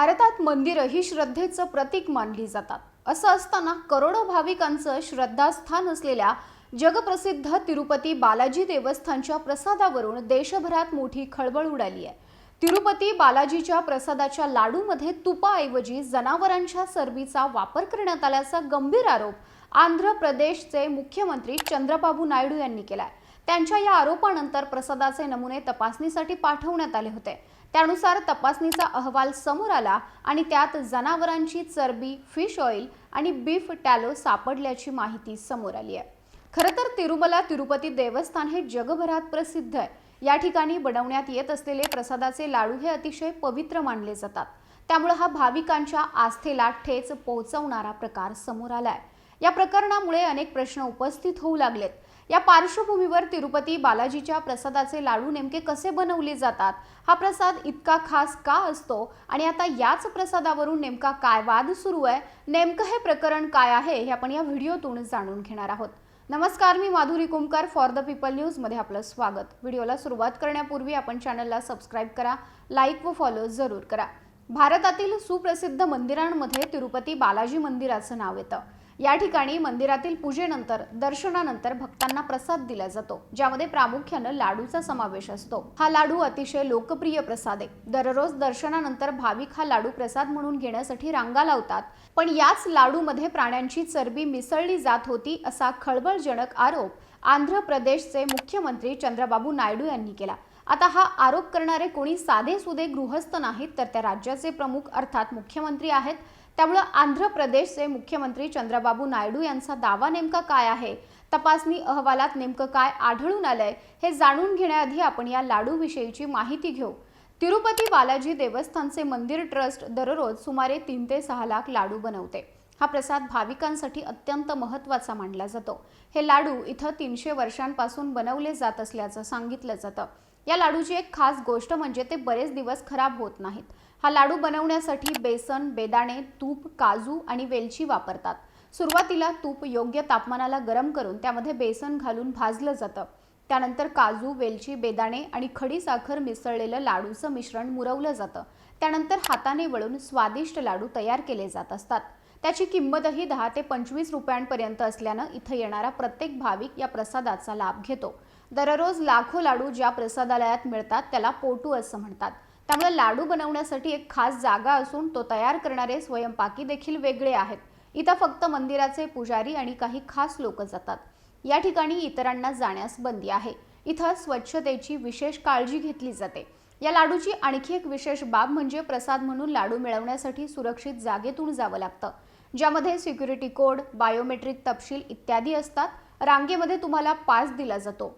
भारतात मंदिरं ही श्रद्धेचं प्रतीक मानली जातात. असं असताना करोडो भाविकांचं श्रद्धास्थान असलेल्या जगप्रसिद्ध तिरुपती बालाजी देवस्थानच्या प्रसादावरून देशभरात मोठी खळबळ उडाली आहे. तिरुपती बालाजीच्या प्रसादाच्या लाडूमध्ये तुपाऐवजी जनावरांच्या चरबीचा वापर करण्यात आल्याचा गंभीर आरोप आंध्र प्रदेशचे मुख्यमंत्री चंद्रबाबू नायडू यांनी केलाय. त्यांच्या या आरोपानंतर प्रसादाचे नमुने तपासणीसाठी पाठवण्यात आले होते. त्यानुसार तपासणीचा अहवाल समोर आला आणि त्यात जनावरांची चरबी फिश ऑइल आणि बीफ टॅलो सापडल्याची माहिती समोर आली आहे. खरं तर तिरुमला तिरुपती देवस्थान हे जगभरात प्रसिद्ध आहे. या ठिकाणी बनवण्यात येत असलेले प्रसादाचे लाडू हे अतिशय पवित्र मानले जातात. त्यामुळे हा भाविकांच्या आस्थेला ठेच पोहोचवणारा प्रकार समोर आलाय. या प्रकरणामुळे अनेक प्रश्न उपस्थित होऊ लागलेत. या पार्श्वभूमीवर तिरुपती बालाजीच्या प्रसादाचे लाडू नेमके कसे बनवले जातात? हा प्रसाद इतका खास का असतो? आणि आता याच प्रसादावरून नेमका काय वाद सुरू आहे? नेमकं हे प्रकरण काय आहे? हे आपण या व्हिडिओतून जाणून घेणार आहोत. नमस्कार मी Madhuri Kumkar for the people न्यूजमध्ये आपलं स्वागत. व्हिडिओला सुरुवात करण्यापूर्वी आपण चॅनलला सबस्क्राईब करा लाईक व फॉलो जरूर करा. भारतातील सुप्रसिद्ध मंदिरांमध्ये तिरुपती बालाजी मंदिराचं नाव येतं. या ठिकाणी मंदिरातील पूजेनंतर दर्शनानंतर भक्तांना प्रसाद दिला जातो ज्यामध्ये प्रामुख्यानं लाडूचा समावेश असतो. हा लाडू अतिशय लोकप्रिय प्रसाद आहे. दररोज दर्शनानंतर भाविक हा लाडू प्रसाद म्हणून घेण्यासाठी रांगा लावतात पण याच लाडूमध्ये प्राण्यांची चरबी मिसळली जात होती असा खळबळजनक आरोप आंध्र प्रदेशचे मुख्यमंत्री चंद्रबाबू नायडू यांनी केला. आता हा आरोप करणारे कोणी साधे सुधे गृहस्थ नाहीत तर त्या राज्याचे प्रमुख अर्थात मुख्यमंत्री आहेत त्यामुळं आंध्र प्रदेशचे मुख्यमंत्री चंद्रबाबू नायडू यांचा दावा नेमका काय आहे? तपासणी अहवालात नेमकं काय आढळून आलंय हे जाणून घेण्याआधी आपण या लाडूविषयीची माहिती घेऊ. तिरुपती बालाजी देवस्थानचे मंदिर ट्रस्ट दररोज सुमारे तीन ते सहा लाख लाडू बनवते. हा प्रसाद भाविकांसाठी अत्यंत महत्त्वाचा मानला जातो. हे लाडू इथं तीनशे वर्षांपासून बनवले जात असल्याचं सांगितलं जातं. या लाडूची एक खास गोष्ट म्हणजे ते बरेच दिवस खराब होत नाहीत. हा लाडू बनवण्यासाठी बेसन बेदाणे तूप काजू आणि वेलची वापरतात. सुरुवातीला तूप योग्य तापमानाला गरम करून त्यामध्ये बेसन घालून भाजलं जातं. त्यानंतर काजू वेलची बेदाणे आणि खडी साखर मिसळलेलं लाडूचं मिश्रण मुरवलं जातं. त्यानंतर हाताने वळून स्वादिष्ट लाडू तयार केले जात असतात. त्याची किंमतही दहा ते पंचवीस रुपयांपर्यंत असल्यानं इथं येणारा प्रत्येक भाविक या प्रसादाचा लाभ घेतो. दररोज लाखो लाडू ज्या प्रसादालयात मिळतात त्याला पोटू असं म्हणतात. त्यामुळे लाडू बनवण्यासाठी एक खास जागा असून तो तयार करणारे स्वयंपाकी देखील वेगळे आहेत. इथं फक्त मंदिराचे पुजारी आणि काही खास लोक जातात. या ठिकाणी इतरांना जाण्यास बंदी आहे. इथं स्वच्छतेची विशेष काळजी घेतली जाते. या लाडूची आणखी एक विशेष बाब म्हणजे प्रसाद म्हणून लाडू मिळवण्यासाठी सुरक्षित जागेतून जावं लागतं. ज्यामध्ये सिक्युरिटी कोड बायोमेट्रिक तपशील इत्यादी असतात. रांगेमध्ये तुम्हाला पास दिला जातो.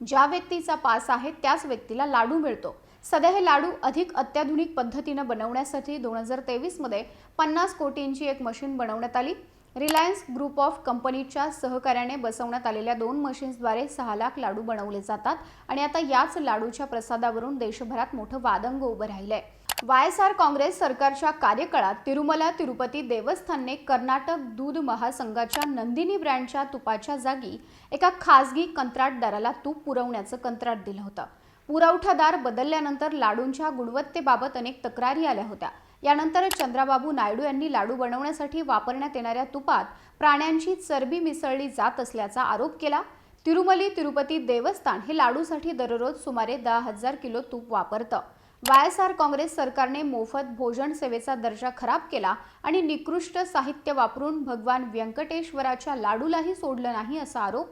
ज्या व्यक्तीचा पास आहे त्याच व्यक्तीला लाडू मिळतो. सध्या हे लाडू अधिक अत्याधुनिक पद्धतीनं बनवण्यासाठी दोन हजार तेवीसमध्ये पन्नास कोटींची एक मशीन बनवण्यात आली. रिलायन्स ग्रुप ऑफ कंपनीच्या सहकार्याने बसवण्यात आलेल्या दोन मशीन्सद्वारे सहा लाख लाडू बनवले जातात आणि आता याच लाडूच्या प्रसादावरून देशभरात मोठं वादंग उभं राहिलंय. वाय एस आर काँग्रेस सरकारच्या कार्यकाळात तिरुमला तिरुपती देवस्थानने कर्नाटक दूध महासंघाच्या नंदिनी ब्रँडच्या तुपाच्या जागी एका खासगी कंत्राटदाराला तूप पुरवण्याचं कंत्राट दिलं होतं. पुरवठादार बदलल्यानंतर लाडूंच्या गुणवत्तेबाबत अनेक तक्रारी आल्या होत्या. यानंतर चंद्राबाबू नायडू यांनी लाडू बनवण्यासाठी वापरण्यात येणाऱ्या तुपात प्राण्यांची चरबी मिसळली जात असल्याचा आरोप केला. तिरुमली तिरुपती देवस्थान हे लाडूसाठी दररोज सुमारे दहा हजार किलो तूप वापरतं. वाय एस आर काँग्रेस सरकारने मोफत भोजन सेवेचा दर्जा खराब केला आणि निकृष्ट साहित्य वापरून भगवान व्यंकटेश्वराच्या लाडूलाही सोडलं नाही असा आरोप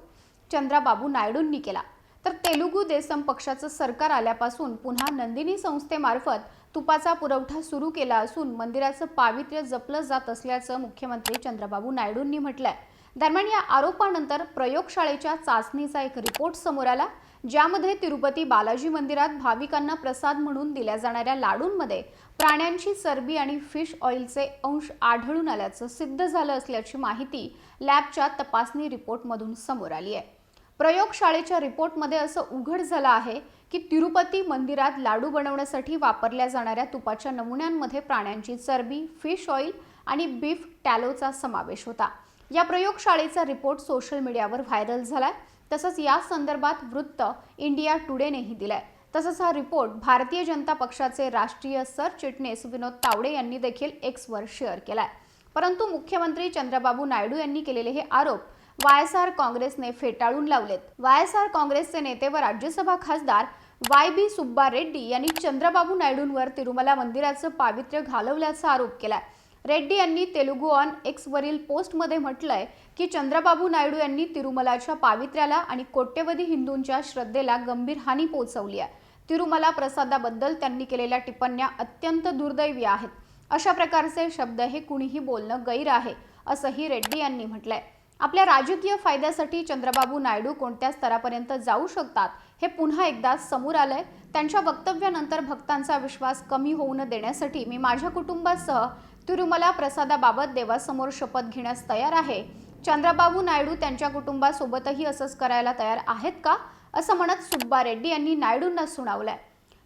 चंद्राबाबू नायडूंनी केला. तर तेलुगू देसम पक्षाचं सरकार आल्यापासून पुन्हा नंदिनी संस्थेमार्फत तुपाचा पुरवठा सुरू केला असून मंदिराचं पावित्र्य जपलं जात असल्याचं मुख्यमंत्री चंद्रबाबू नायडूंनी म्हटलंय. दरम्यान या आरोपानंतर प्रयोगशाळेच्या चाचणीचा एक रिपोर्ट समोर आला ज्यामध्ये तिरुपती बालाजी मंदिरात भाविकांना प्रसाद म्हणून दिल्या जाणाऱ्या लाडूंमध्ये प्राण्यांची चरबी आणि फिश ऑइलचे अंश आढळून आल्याचं सिद्ध झालं असल्याची माहिती लॅबच्या तपासणी रिपोर्टमधून समोर आली आहे. प्रयोगशाळेच्या रिपोर्टमध्ये असं उघड झालं आहे की तिरुपती मंदिरात लाडू बनवण्यासाठी वापरल्या जाणाऱ्या तुपाच्या नमुन्यांमध्ये प्राण्यांची चरबी फिश ऑइल आणि बीफ टॅलोचा समावेश होता. या प्रयोगशाळेचा रिपोर्ट सोशल मीडियावर व्हायरल झालाय. तसंच या संदर्भात वृत्त इंडिया टुडेनेही दिलंय. तसंच हा रिपोर्ट भारतीय जनता पक्षाचे राष्ट्रीय सरचिटणीस विनोद तावडे यांनी देखील एक्सवर शेअर केलाय. परंतु मुख्यमंत्री चंद्रबाबू नायडू यांनी केलेले हे आरोप वाय एस आर काँग्रेसने फेटाळून लावलेत. वाय एस आर काँग्रेसचे नेते व राज्यसभा खासदार वाय बी सुब्बा रेड्डी यांनी चंद्रबाबू नायडूंवर तिरुमला मंदिराचं पावित्र्य घालवल्याचा आरोप केलाय. रेड्डी यांनी तेलुगू ऑन एक्सवरील पोस्टमध्ये म्हटलंय की चंद्रबाबू नायडू यांनी तिरुमलाच्या पावित्र्याला आणि कोट्यवधी हिंदूंच्या श्रद्धेला गंभीर हानी पोहोचवली आहे. तिरुमला प्रसादाबद्दल त्यांनी केलेल्या टिप्पण्या अत्यंत दुर्दैवी आहेत. अशा प्रकारचे शब्द हे कुणीही बोलणं गैर आहे असंही रेड्डी यांनी म्हटलंय. आपल्या राजकीय फायद्यासाठी चंद्रबाबू नायडू कोणत्या स्तरापर्यंत जाऊ शकतात हे पुन्हा एकदा समोर आलंय. त्यांच्या वक्तव्यानंतर भक्तांचा विश्वास कमी होऊ न देण्यासाठी मी माझ्या कुटुंबासह तिरुमला प्रसादाबाबत देवासमोर शपथ घेण्यास तयार आहे. चंद्रबाबू नायडू त्यांच्या कुटुंबासोबतही असंच करायला तयार आहेत का? असं म्हणत सुब्बा रेड्डी यांनी नायडूंना सुनावलंय.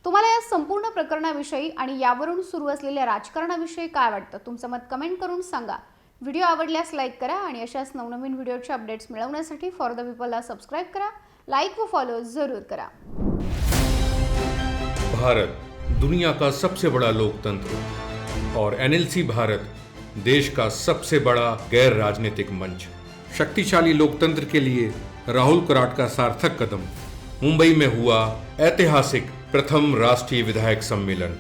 तुम्हाला या संपूर्ण प्रकरणाविषयी आणि यावरून सुरू असलेल्या राजकारणाविषयी काय वाटतं? तुमचं मत कमेंट करून सांगा. व्हिडिओ आवडल्यास लाईक करा आणि अशाच नवनवीन व्हिडिओचे अपडेट्स मिळवण्यासाठी फॉर द पीपलला सबस्क्राईब करा लाईक व फॉलो ज़रूर करा. भारत दुनिया का सबसे बड़ा लोकतंत्र और एनएलसी भारत देश का सबसे बड़ा गैर राजनीतिक मंच। शक्तिशाली लोकतंत्र के लिए राहुल कराट का सार्थक कदम। मुंबई में हुआ ऐतिहासिक प्रथम राष्ट्रीय विधायक सम्मेलन।